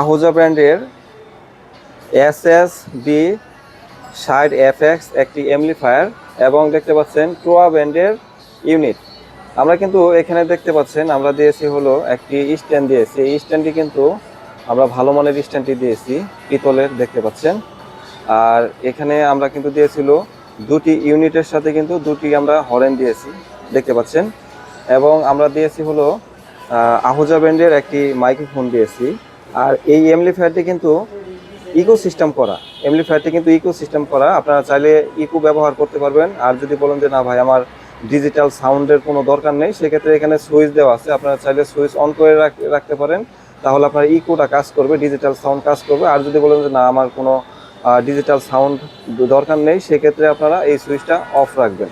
আহুজা ব্র্যান্ডের S S B ষাট F X, একটি এমলিফায়ার, এবং দেখতে পাচ্ছেন ট্রোয়া ব্র্যান্ডের ইউনিট। আমরা কিন্তু এখানে দেখতে পাচ্ছেন, আমরা দিয়েছি হলো একটি স্ট্যান্ড দিয়েছি। এই স্ট্যান্ডটি কিন্তু আমরা ভালো মানের স্ট্যান্ডটি দিয়েছি, পিতলের দেখতে পাচ্ছেন। আর এখানে আমরা কিন্তু দিয়েছিল দুটি ইউনিটের সাথে কিন্তু দুটি আমরা হরেন দিয়েছি, দেখতে পাচ্ছেন। এবং আমরা দিয়েছি হলো আহুজা ব্র্যান্ডের একটি মাইক্রোফোন দিয়েছি। আর এই এমলি এমলিফায়ারটি কিন্তু ইকো সিস্টেম করা। এমলি এমলিফায়ারটি কিন্তু ইকো সিস্টেম করা। আপনারা চাইলে ইকো ব্যবহার করতে পারবেন। আর যদি বলেন যে, না ভাই, আমার ডিজিটাল সাউন্ডের কোনো দরকার নেই, সেক্ষেত্রে এখানে সুইচ দেওয়া আছে। আপনারা চাইলে সুইচ অন করে রাখতে পারেন। তাহলে আপনার ইকোটা কাজ করবে ডিজিটাল সাউন্ড কাজ করবে। আর যদি বলেন যে, না, আমার কোনো ডিজিটাল সাউন্ড দরকার নেই, সেক্ষেত্রে আপনারা এই সুইচটা অফ রাখবেন।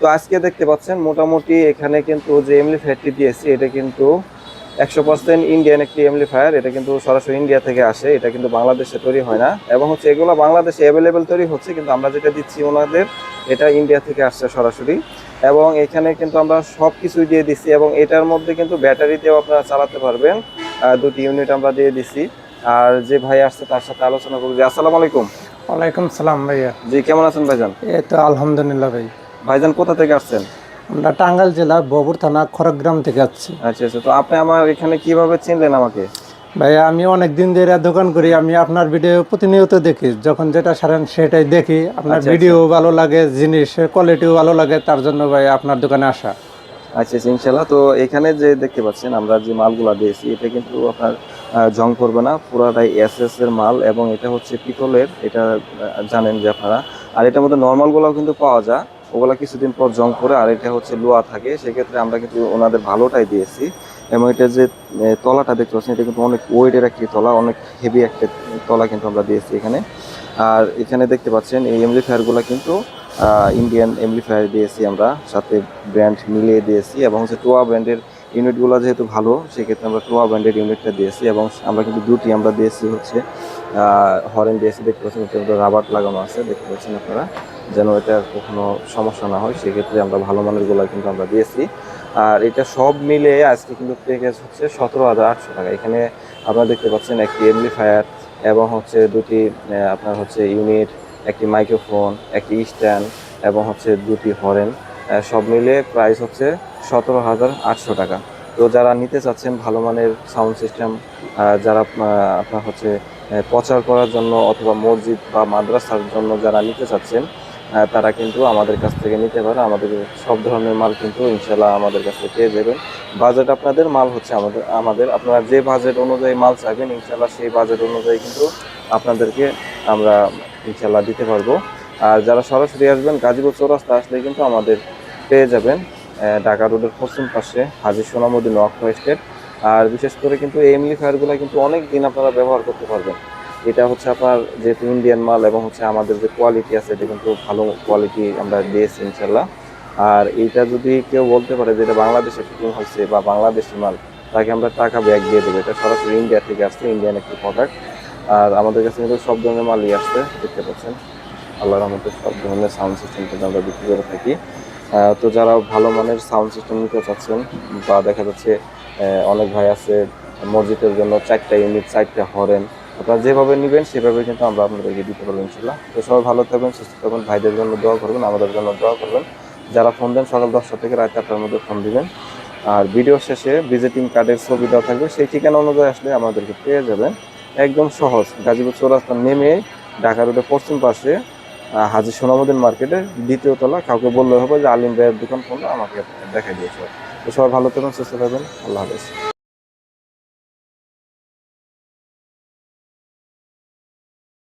তো আজকে দেখতে পাচ্ছেন, মোটামুটি এখানে কিন্তু যে এমলিফায়ারটি দিয়েছি, এটা কিন্তু একশো পার্সেন্ট ইন্ডিয়ান একটি এমলিফায়ার এটা কিন্তু সরাসরি ইন্ডিয়া থেকে আসে এটা কিন্তু বাংলাদেশে তৈরি হয় না। এবং হচ্ছে এগুলো বাংলাদেশে অ্যাভেলেবেল তৈরি হচ্ছে কিন্তু আমরা যেটা দিচ্ছি ওনাদের এটা ইন্ডিয়া থেকে আসছে সরাসরি। এবং এখানে কিন্তু আমরা সব কিছুই দিয়ে দিচ্ছি এবং এটার মধ্যে কিন্তু ব্যাটারি দিয়েও আপনারা চালাতে পারবেন। দুটি ইউনিট আমরা দিয়ে দিচ্ছি। আর যে ভাই আসছে তার সাথে আলোচনা করব। আসসালামু আলাইকুম। ওয়ালাইকুম সালাম ভাইয়া। জি কেমন আছেন ভাইজান? এই তো আলহামদুলিল্লাহ ভাই। ভাইজান কোথা থেকে আসছেন? আমরা টাঙ্গাইল জেলার ববুর থানা খড়গ্রাম থেকে আসছি। আচ্ছা আচ্ছা। তো আপনি আমার এখানে কীভাবে চিনলেন আমাকে? ভাইয়া আমি অনেক দিন ধরে দোকান করি আমি আপনার ভিডিও প্রতিনিয়ত দেখি। যখন যেটা সারেন সেটাই দেখি। আপনার আচ্ছা, ভিডিও ভালো লাগে জিনিসের কোয়ালিটিও ভালো লাগে তার জন্য ভাই আপনার দোকানে আসা। আচ্ছা আচ্ছা, ইনশাল্লাহ তো এখানে যে দেখতে পাচ্ছেন আমরা যে মালগুলা দিয়েছি এটা কিন্তু আপনার জং করবে না। পুরাটাই এস এস এর মাল এবং এটা হচ্ছে পিতলের। এটা জানেন যে আপনারা। আর এটার মধ্যে নর্মাল গুলাও কিন্তু পাওয়া যায়। ওগুলা কিছুদিন পর জং করে আর এটা হচ্ছে লোয়া থাকে, সেক্ষেত্রে আমরা কিন্তু ওনাদের ভালোটাই দিয়েছি। এবং এটা যে তলাটা দেখতে পাচ্ছেন, এটা কিন্তু অনেক ওয়েটের একটি তলা, অনেক হেভি একটা তলা কিন্তু আমরা দিয়েছি এখানে। আর এখানে দেখতে পাচ্ছেন, এই এমলিফায়ারগুলো কিন্তু ইন্ডিয়ান এমলিফায়ার দিয়েছি আমরা, সাথে ব্র্যান্ড মিলিয়ে দিয়েছি। এবং হচ্ছে টোয়া ব্র্যান্ডের ইউনিটগুলো যেহেতু ভালো, সেক্ষেত্রে আমরা টোয়া ব্র্যান্ডের ইউনিটটা দিয়েছি। এবং আমরা কিন্তু দুটি আমরা দিয়েছি হচ্ছে হরেন দিয়েছি, দেখতে পাচ্ছেন রাবার লাগানো আছে, দেখতে পাচ্ছেন আপনারা। যেন এটা কখনো সমস্যা না হয়, সেক্ষেত্রে আমরা ভালো মানেরগুলা কিন্তু আমরা দিয়েছি। আর এটা সব মিলে আজকে কিন্তু প্যাকেজ হচ্ছে সতেরো হাজার আটশো টাকা। এখানে আপনারা দেখতে পাচ্ছেন একটি এমলিফায়ার এবং হচ্ছে দুটি আপনার হচ্ছে ইউনিট একটি মাইক্রোফোন একটি স্ট্যান্ড এবং হচ্ছে দুটি হরেন সব মিলে প্রাইস হচ্ছে সতেরো হাজার আটশো টাকা। তো যারা নিতে চাচ্ছেন ভালো মানের সাউন্ড সিস্টেম যারা আপনার হচ্ছে প্রচার করার জন্য অথবা মসজিদ বা মাদ্রাসার জন্য যারা নিতে চাচ্ছেন তারা কিন্তু আমাদের কাছ থেকে নিতে পারে। আমাদের সব ধরনের মাল কিন্তু ইনশাল্লাহ আমাদের কাছে পেয়ে যাবেন। বাজেট আপনাদের মাল হচ্ছে আমাদের আমাদের। আপনারা যে বাজেট অনুযায়ী মাল চাইবেন ইনশাল্লাহ সেই বাজেট অনুযায়ী কিন্তু আপনাদেরকে আমরা ইনশাল্লাহ দিতে পারব। আর যারা সরাসরি আসবেন, গাজীপুর চৌরাস্তা আসলে কিন্তু আমাদের পেয়ে যাবেন ঢাকা রোডের পশ্চিম পাশে হাজির সোনামদি নক স্টেট। আর বিশেষ করে কিন্তু এই এমলিফায়ারগুলো কিন্তু অনেক দিন আপনারা ব্যবহার করতে পারবেন। এটা হচ্ছে আপনার যেহেতু ইন্ডিয়ান মাল এবং হচ্ছে আমাদের যে কোয়ালিটি আছে, এটা কিন্তু ভালো কোয়ালিটি আমরা দিয়েছি ইনশাল্লাহ আর এইটা যদি কেউ বলতে পারে যে এটা বাংলাদেশে ফিটিং হয়েছে বা বাংলাদেশি মাল, তাকে আমরা টাকা ব্যাগ দিয়ে দেবো। এটা সরাসরি ইন্ডিয়া থেকে আসছে ইন্ডিয়ান একটি প্রোডাক্ট আর আমাদের কাছে কিন্তু সব ধরনের মালই আসছে, দেখতে পাচ্ছেন। আল্লাহর রহমতে সব ধরনের সাউন্ড সিস্টেম কিন্তু আমরা বিক্রি করে থাকি। তো যারা ভালো মানের সাউন্ড সিস্টেম নিতে চাচ্ছেন বা দেখা যাচ্ছে অনেক ভাই আছে মসজিদের জন্য চারটা ইউনিট চারটা হরেন আপনারা যেভাবে নেবেন, সেভাবে কিন্তু আমরা আপনাদেরকে দিতে পারব ইনশাল্লাহ তো সবাই ভালো থাকবেন, সুস্থ থাকবেন, ভাইদের জন্য দোয়া করবেন, আমাদের জন্য দোয়া করবেন। যারা ফোন দেন, সকাল দশটা থেকে রাত আটটার মধ্যে ফোন দিবেন। আর ভিডিও শেষে ভিজিটিং কার্ডের ছবি দেওয়া থাকবে, সেই ঠিকানা অনুযায়ী আসলে আমাদেরকে পেয়ে যাবেন। একদম সহজ, গাজীপুর চৌরাস্তা নেমে ঢাকা রোডের পশ্চিম পাশে হাজি সোনামুদ্দিন মার্কেটের দ্বিতীয় তলা, কাউকে বললে হবে যে, আলিম ভাইয়ের দোকান ফোন আমাকে দেখা দিয়েছে। তো সবাই ভালো থাকবেন, সুস্থ থাকবেন, আল্লাহ হাফেজ।